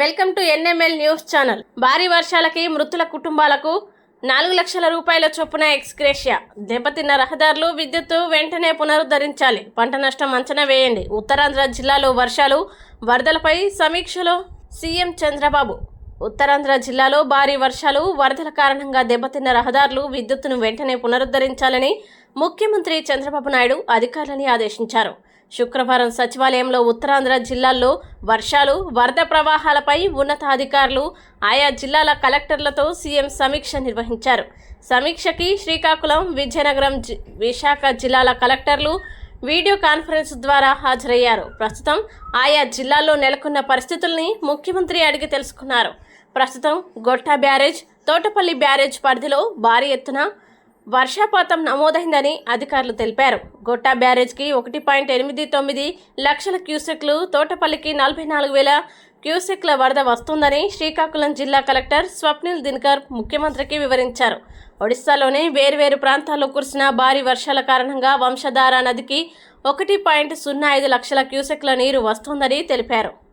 Welcome to NML news channel. భారీ వర్షాలకి మృతుల కుటుంబాలకు నాలుగు లక్షల రూపాయల చొప్పున ఎక్స్గ్రేషియా. దెబ్బతిన్న రహదారులు విద్యుత్తు వెంటనే పునరుద్ధరించాలి. పంట నష్టం అంచనా వేయండి. ఉత్తరాంధ్ర జిల్లాలో వర్షాలు వరదలపై సమీక్షలో సీఎం చంద్రబాబు. ఉత్తరాంధ్ర జిల్లాలో భారీ వర్షాలు వరదల కారణంగా దెబ్బతిన్న రహదారులు విద్యుత్తును వెంటనే పునరుద్ధరించాలని ముఖ్యమంత్రి చంద్రబాబు నాయుడు అధికారులని ఆదేశించారు. శుక్రవారం సచివాలయంలో ఉత్తరాంధ్ర జిల్లాల్లో వర్షాలు వరద ప్రవాహాలపై ఉన్నతాధికారులు ఆయా జిల్లాల కలెక్టర్లతో సీఎం సమీక్ష నిర్వహించారు. సమీక్షకి శ్రీకాకుళం విజయనగరం జి- విశాఖ జిల్లాల కలెక్టర్లు వీడియో కాన్ఫరెన్స్ ద్వారా హాజరయ్యారు. ప్రస్తుతం ఆయా జిల్లాల్లో నెలకొన్న పరిస్థితుల్ని ముఖ్యమంత్రి అడిగి తెలుసుకున్నారు. ప్రస్తుతం గొట్ట బ్యారేజ్ తోటపల్లి బ్యారేజ్ పరిధిలో భారీ ఎత్తున వర్షపాతం నమోదైందని అధికారులు తెలిపారు. గొట్టా బ్యారేజ్కి ఒకటి పాయింట్ ఎనిమిది తొమ్మిది లక్షల క్యూసెక్లు తోటపల్లికి నలభై నాలుగు వేల క్యూసెక్ల వరద వస్తుందని శ్రీకాకుళం జిల్లా కలెక్టర్ స్వప్నిల్ దినకర్ ముఖ్యమంత్రికి వివరించారు. ఒడిశాలోని వేర్వేరు ప్రాంతాల్లో కురిసిన భారీ వర్షాల కారణంగా వంశధార నదికి ఒకటి పాయింట్ సున్నా ఐదు లక్షల క్యూసెక్ల నీరు వస్తోందని తెలిపారు.